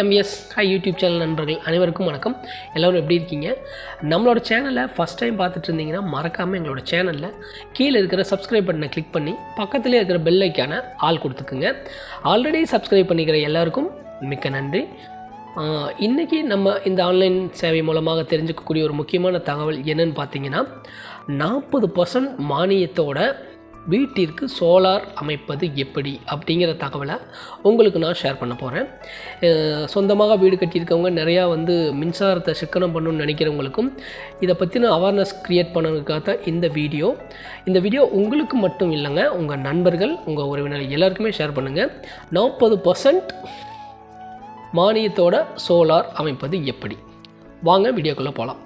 MS high YouTube channel நண்பர்கள் அனைவருக்கும் வணக்கம். எல்லோரும் எப்படி இருக்கீங்க? நம்மளோட சேனலை ஃபஸ்ட் டைம் பார்த்துட்டு இருந்தீங்கன்னா மறக்காமல் எங்களோட சேனலில் கீழே இருக்கிற சப்ஸ்கிரைப் பட்டனை கிளிக் பண்ணி பக்கத்துலேயே இருக்கிற பெல் ஐக்கான ஆள் கொடுத்துக்குங்க. ஆல்ரெடி சப்ஸ்கிரைப் பண்ணிக்கிற எல்லாருக்கும் மிக்க நன்றி. இன்றைக்கி நம்ம இந்த ஆன்லைன் சேவை மூலமாக தெரிஞ்சுக்கக்கூடிய ஒரு முக்கியமான தகவல் என்னன்னு பார்த்தீங்கன்னா நாற்பது பர்சன்ட் மானியத்தோட வீட்டிற்கு சோலார் அமைப்பது எப்படி அப்படிங்கிற தகவலை உங்களுக்கு நான் ஷேர் பண்ண போகிறேன் சொந்தமாக வீடு கட்டியிருக்கவங்க நிறையா வந்து மின்சாரத்தை சிக்கனம் பண்ணணும்னு நினைக்கிறவங்களுக்கும் இதை பற்றின அவேர்னஸ் க்ரியேட் பண்ணதுக்காக தான் இந்த வீடியோ இந்த வீடியோ உங்களுக்கு மட்டும் இல்லைங்க உங்கள் நண்பர்கள் உங்கள் உறவினர் எல்லாருக்குமே ஷேர் பண்ணுங்கள் நாற்பது பர்சன்ட் மானியத்தோட சோலார் அமைப்பது எப்படி? வாங்க வீடியோக்குள்ளே போகலாம்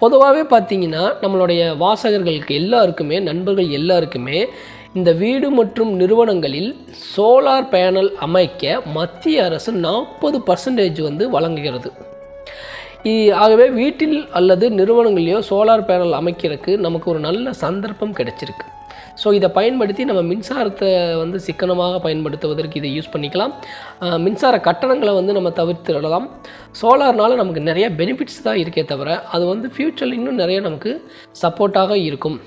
பொதுவாகவே பார்த்தீங்கன்னா நம்மளுடைய வாசகர்களுக்கு எல்லாருக்குமே நண்பர்கள் எல்லாருக்குமே இந்த வீடு மற்றும் நிறுவனங்களில் சோலார் பேனல் அமைக்க மத்திய அரசு நாற்பது பர்சன்டேஜ் வந்து வழங்குகிறது. ஆகவே வீட்டில் அல்லது நிறுவனங்களையோ சோலார் பேனல் அமைக்கிறதுக்கு நமக்கு ஒரு நல்ல சந்தர்ப்பம் கிடைச்சிருக்கு. ஸோ இதை பயன்படுத்தி நம்ம மின்சாரத்தை வந்து சிக்கனமாக பயன்படுத்துவதற்கு இதை யூஸ் பண்ணிக்கலாம். மின்சார கட்டணங்களை வந்து நம்ம தவிர்த்துடலாம். சோலார்னால் நமக்கு நிறைய பெனிஃபிட்ஸ் தான் இருக்கே தவிர அது வந்து ஃப்யூச்சரில் இன்னும் நிறைய நமக்கு சப்போர்ட்டாக இருக்கும்.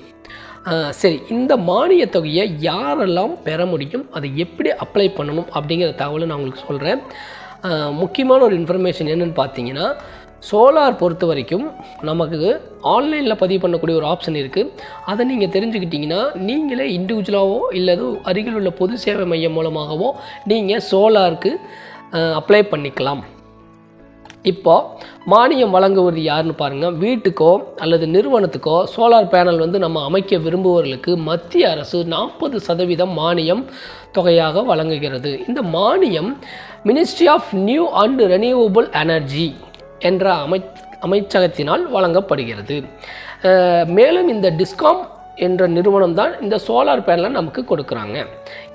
சரி இந்த மானியத் தொகையை யாரெல்லாம் பெற முடியும் அதை எப்படி அப்ளை பண்ணணும் அப்படிங்கிற தகவலை நான் உங்களுக்கு சொல்கிறேன் முக்கியமான ஒரு இன்ஃபர்மேஷன் என்னென்னு பார்த்தீங்கன்னா சோலார் பொறுத்த வரைக்கும் நமக்கு ஆன்லைனில் பதிவு பண்ணக்கூடிய ஒரு ஆப்ஷன் இருக்குது அதை நீங்கள் தெரிஞ்சுக்கிட்டிங்கன்னா நீங்களே இண்டிவிஜுவலாகவோ இல்லது அருகில் உள்ள பொது சேவை மையம் மூலமாகவோ நீங்கள் சோலாருக்கு அப்ளை பண்ணிக்கலாம். இப்போ மானியம் வழங்குவது யாருன்னு பாருங்கள் வீட்டுக்கோ அல்லது நிறுவனத்துக்கோ சோலார் பேனல் வந்து நம்ம அமைக்க விரும்புபவர்களுக்கு மத்திய அரசு நாற்பது சதவீதம் மானியம் தொகையாக வழங்குகிறது. இந்த மானியம் ministry of new and renewable energy என்ற அமை அமைச்சகத்தினால் வழங்கப்படுகிறது. மேலும் இந்த டிஸ்காம் என்ற நிறுவனம் தான் இந்த சோலார் பேனலை நமக்கு கொடுக்குறாங்க.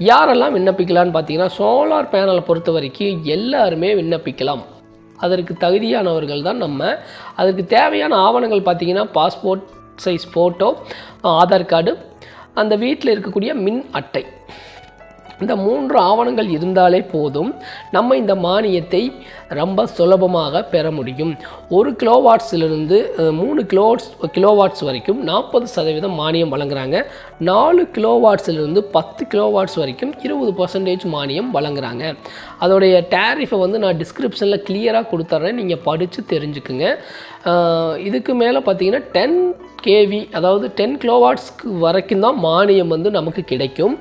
யாரெல்லாம் விண்ணப்பிக்கலாம்னு பார்த்தீங்கன்னா சோலார் பேனலை பொறுத்த வரைக்கும் எல்லாருமே விண்ணப்பிக்கலாம். அதற்கு தகுதியானவர்கள் தான் நம்ம. அதற்கு தேவையான ஆவணங்கள் பார்த்தீங்கன்னா passport size photo Aadhaar card அந்த வீட்டில் இருக்கக்கூடிய மின் அட்டை. இந்த மூன்று ஆவணங்கள் இருந்தாலே போதும் நம்ம இந்த மானியத்தை ரொம்ப சுலபமாக பெற முடியும். ஒரு கிலோவாட்ஸிலிருந்து மூணு கிலோவாட்ஸ் கிலோவாட்ஸ் வரைக்கும் நாற்பது சதவீதம் மானியம் வழங்குறாங்க. நாலு கிலோவாட்ஸிலிருந்து பத்து கிலோவாட்ஸ் வரைக்கும் இருபது பர்சன்டேஜ் மானியம் வழங்குறாங்க. அதோடைய டேரிஃபை வந்து நான் டிஸ்கிரிப்ஷனில் கிளியராக கொடுத்துட்றேன் நீங்கள் படித்து தெரிஞ்சுக்குங்க. இதுக்கு மேலே பார்த்தீங்கன்னா டென் கேவி அதாவது டென் கிலோவாட்ஸ்க்கு வரைக்கும் தான் மானியம் வந்து நமக்கு கிடைக்கும்.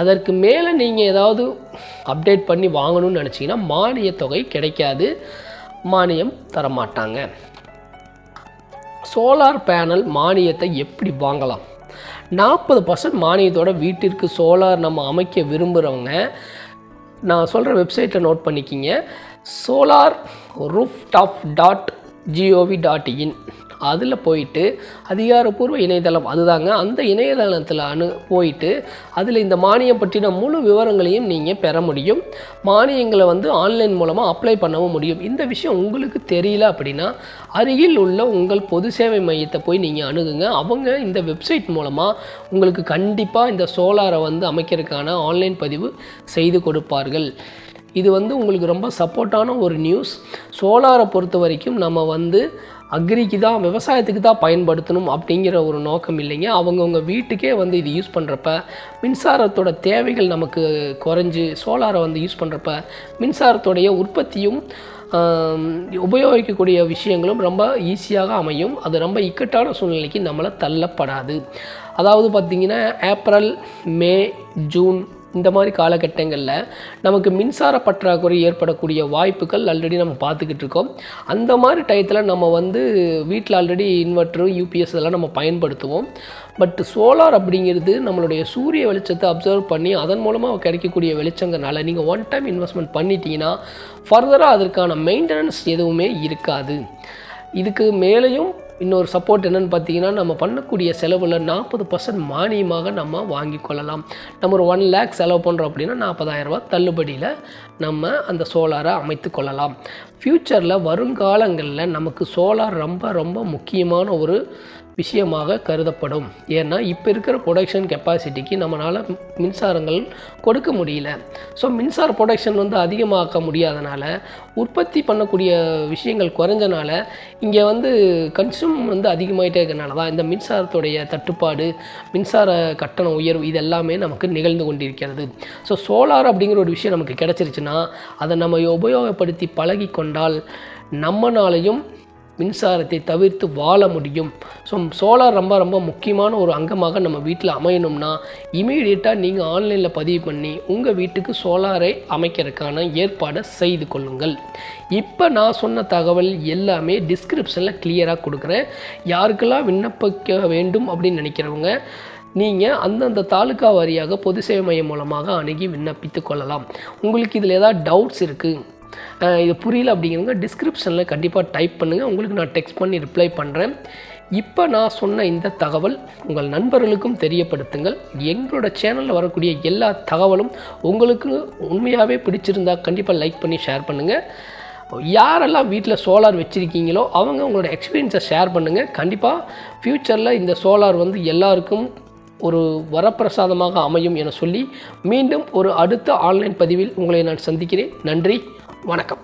அதற்கு மேலே நீங்கள் ஏதாவது அப்டேட் பண்ணி வாங்கணும்னு நினச்சிங்கன்னா மானியத் தொகை கிடைக்காது. மானியம் தரமாட்டாங்க. சோலார் பேனல் மானியத்தை எப்படி வாங்கலாம்? நாற்பது பர்சன்ட் மானியத்தோட வீட்டிற்கு சோலார் நம்ம அமைக்க விரும்புகிறவங்க நான் சொல்கிற வெப்சைட்டை நோட் பண்ணிக்கிங்க. Solar roof top dot GOV dot in அதில் போயிட்டு அதிகாரப்பூர்வ இணையதளம் அதுதாங்க. அந்த இணையதளத்தில் அனு போயிட்டு அதில் இந்த மானியம் பற்றின முழு விவரங்களையும் நீங்கள் பெற முடியும். மானியங்களை வந்து ஆன்லைன் மூலமாக அப்ளை பண்ணவும் முடியும். இந்த விஷயம் உங்களுக்கு தெரியல அப்படின்னா அருகில் உள்ள உங்கள் பொது சேவை மையத்தை போய் நீங்கள் அணுகுங்க. அவங்க இந்த வெப்சைட் மூலமாக உங்களுக்கு கண்டிப்பாக இந்த சோலாரை வந்து அமைக்கிறதுக்கான ஆன்லைன் பதிவு செய்து கொடுப்பார்கள். இது வந்து உங்களுக்கு ரொம்ப சப்போர்ட்டான ஒரு நியூஸ். சோலாரை பொறுத்த வரைக்கும் நம்ம வந்து அக்ரிக்கு தான் விவசாயத்துக்கு தான் பயன்படுத்தணும் அப்படிங்கிற ஒரு நோக்கம் இல்லைங்க. அவங்கவுங்க வீட்டுக்கே வந்து இது யூஸ் பண்ணுறப்ப மின்சாரத்தோட தேவைகள் நமக்கு குறைஞ்சி சோலாரை வந்து யூஸ் பண்ணுறப்ப மின்சாரத்தோடைய உற்பத்தியும் உபயோகிக்கக்கூடிய விஷயங்களும் ரொம்ப ஈஸியாக அமையும். அது ரொம்ப இக்கட்டான சூழ்நிலைக்கு நம்மளை தள்ளப்படாது. அதாவது பார்த்திங்கன்னா ஏப்ரல் மே ஜூன் இந்த மாதிரி காலகட்டங்களில் நமக்கு மின்சார பற்றாக்குறை ஏற்படக்கூடிய வாய்ப்புகள் ஆல்ரெடி நம்ம பார்த்துக்கிட்டு இருக்கோம். அந்த மாதிரி டயத்தில் நம்ம வந்து வீட்டில் ஆல்ரெடி இன்வெர்ட்ரு யூபிஎஸ் இதெல்லாம் நம்ம பயன்படுத்துவோம். பட் சோலார் அப்படிங்கிறது நம்மளுடைய சூரிய வெளிச்சத்தை அப்சர்வ் பண்ணி அதன் மூலமாக கிடைக்கக்கூடிய வெளிச்சங்கிறனால நீங்கள் ஒன் டைம் இன்வெஸ்ட்மெண்ட் பண்ணிட்டீங்கன்னா ஃபர்தராக அதற்கான மெயின்டெனன்ஸ் எதுவுமே இருக்காது. இதுக்கு மேலேயும் இன்னொரு சப்போர்ட் என்னன்னு பார்த்தீங்கன்னா நம்ம பண்ணக்கூடிய செலவில் நாற்பது பர்சன்ட் மானியமாக நம்ம வாங்கி கொள்ளலாம். நம்ம ஒரு ஒன் லேக் செலவு பண்ணுறோம் அப்படின்னா நாற்பதாயிரம் ரூபாய் தள்ளுபடியில் நம்ம அந்த சோலாரை அமைத்து கொள்ளலாம். ஃப்யூச்சரில் வருங்காலங்களில் நமக்கு சோலார் ரொம்ப ரொம்ப முக்கியமான ஒரு விஷயமாக கருதப்படும். ஏன்னா இப்போ இருக்கிற ப்ரொடக்ஷன் கெப்பாசிட்டிக்கு நம்மளால் மின்சாரங்கள் கொடுக்க முடியல. ஸோ மின்சார ப்ரொடக்ஷன் வந்து அதிகமாக்க முடியாதனால உற்பத்தி பண்ணக்கூடிய விஷயங்கள் குறைஞ்சனால இங்கே வந்து கன்சூம் வந்து அதிகமாகிட்டே இருக்கிறனால தான் இந்த மின்சாரத்துடைய தட்டுப்பாடு மின்சார கட்டண உயர்வு இது எல்லாமே நமக்கு நிகழ்ந்து கொண்டிருக்கிறது. ஸோ சோலார் அப்படிங்கிற ஒரு விஷயம் நமக்கு கிடச்சிருச்சுன்னா அதை நம்ம உபயோகப்படுத்தி பழகி கொண்டால் நம்மனாலையும் மின்சாரத்தை தவிர்த்து வாழ முடியும். ஸோ சோலார் ரொம்ப ரொம்ப முக்கியமான ஒரு அங்கமாக நம்ம வீட்டில் அமையணும்னா இமீடியட்டாக நீங்கள் ஆன்லைனில் பதிவு பண்ணி உங்கள் வீட்டுக்கு சோலாரை அமைக்கிறதுக்கான ஏற்பாடை செய்து கொள்ளுங்கள். இப்போ நான் சொன்ன தகவல் எல்லாமே டிஸ்கிரிப்ஷனில் கிளியராக கொடுக்குறேன். யாருக்கெல்லாம் விண்ணப்பிக்க வேண்டும் அப்படின்னு நினைக்கிறவங்க நீங்கள் அந்தந்த தாலுக்கா வாரியாக பொது சேவை மையம் மூலமாக அணுகி விண்ணப்பித்து கொள்ளலாம். உங்களுக்கு இதில் ஏதாவது டவுட்ஸ் இருக்குது இது புரியல அப்படிங்கிறவங்க டிஸ்கிரிப்ஷனில் கண்டிப்பாக டைப் பண்ணுங்கள் உங்களுக்கு நான் டெக்ஸ்ட் பண்ணி ரிப்ளை பண்ணுறேன் இப்போ நான் சொன்ன இந்த தகவல் உங்கள் நண்பர்களுக்கும் தெரியப்படுத்துங்கள். எங்களோட சேனலில் வரக்கூடிய எல்லா தகவலும் உங்களுக்கு உண்மையாகவே பிடிச்சிருந்தா கண்டிப்பாக லைக் பண்ணி ஷேர் பண்ணுங்கள் யாரெல்லாம் வீட்டில் சோலார் வச்சுருக்கீங்களோ அவங்க உங்களோட எக்ஸ்பீரியன்ஸை ஷேர் பண்ணுங்கள் கண்டிப்பாக ஃப்யூச்சரில் இந்த சோலார் வந்து எல்லாருக்கும் ஒரு வரப்பிரசாதமாக அமையும் என சொல்லி மீண்டும் ஒரு அடுத்த ஆன்லைன் பதிவில் உங்களை நான் சந்திக்கிறேன். நன்றி. வணக்கம்.